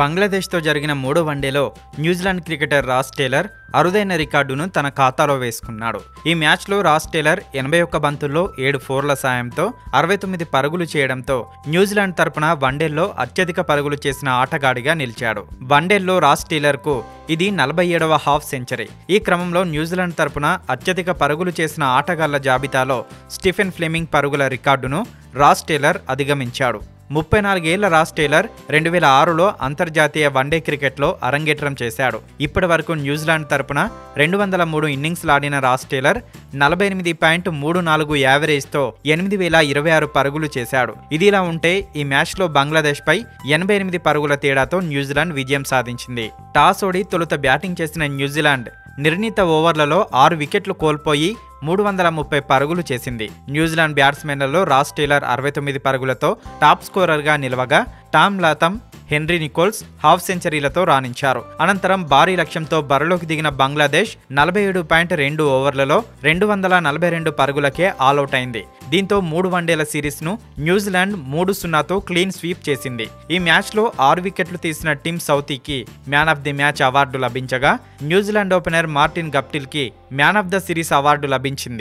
బంగ్లాదేశ్తో జరిగిన మూడో వన్డేలో న్యూజిలాండ్ క్రికెటర్ రాస్ టేలర్ అరుదైన రికార్డును తన ఖాతాలో వేసుకున్నాడు. ఈ మ్యాచ్లో రాస్ టేలర్ ఎనభై ఒక్క బంతుల్లో ఏడు ఫోర్ల సాయంతో అరవై తొమ్మిది పరుగులు చేయడంతో న్యూజిలాండ్ తరపున వన్డేల్లో అత్యధిక పరుగులు చేసిన ఆటగాడిగా నిలిచాడు. వన్డేల్లో రాస్ టేలర్కు ఇది నలభై ఏడవ హాఫ్ సెంచరీ. ఈ క్రమంలో న్యూజిలాండ్ తరపున అత్యధిక పరుగులు చేసిన ఆటగాళ్ళ జాబితాలో స్టీఫెన్ ఫ్లెమింగ్ పరుగుల రికార్డును రాస్ టేలర్ అధిగమించాడు. ముప్పై నాలుగేళ్ళ రాస్ టేలర్ రెండు వేల ఆరులో అంతర్జాతీయ వన్డే క్రికెట్లో అరంగేట్రం చేశాడు. ఇప్పటి వరకు న్యూజిలాండ్ తరపున రెండు వందల మూడు ఇన్నింగ్స్లాడిన రాస్ టేలర్ నలభై ఎనిమిది పాయింట్ మూడు నాలుగు యావరేజ్తో ఎనిమిది వేల ఇరవై ఆరు పరుగులు చేశాడు. ఇదిలా ఉంటే ఈ మ్యాచ్లో బంగ్లాదేశ్పై ఎనభై ఎనిమిది పరుగుల తేడాతో న్యూజిలాండ్ విజయం సాధించింది. టాస్ ఓడి తొలుత బ్యాటింగ్ చేసిన న్యూజిలాండ్ నిర్ణీత ఓవర్లలో ఆరు వికెట్లు కోల్పోయి మూడు వందల ముప్పై పరుగులు చేసింది. న్యూజిలాండ్ బ్యాట్స్మెన్లలో రాస్ టేలర్ అరవై తొమ్మిది పరుగులతో టాప్ స్కోరర్గా నిలవగా Tom Latham Henry Nicholls half సెంచరీలతో రాణించారు. అనంతరం భారీ లక్ష్యంతో బరిలోకి దిగిన బంగ్లాదేశ్ నలభై ఏడు పాయింట్ రెండు ఓవర్లలో రెండు వందల నలభై రెండు పరుగులకే ఆల్అవుట్ అయింది. దీంతో మూడు వన్డేల సిరీస్ను న్యూజిలాండ్ మూడు సున్నాతో క్లీన్ స్వీప్ చేసింది. ఈ మ్యాచ్లో ఆరు వికెట్లు తీసిన team సౌతీకి man of the match award లభించగా New Zealand opener Martin గప్టిల్కి man of the series award లభించింది.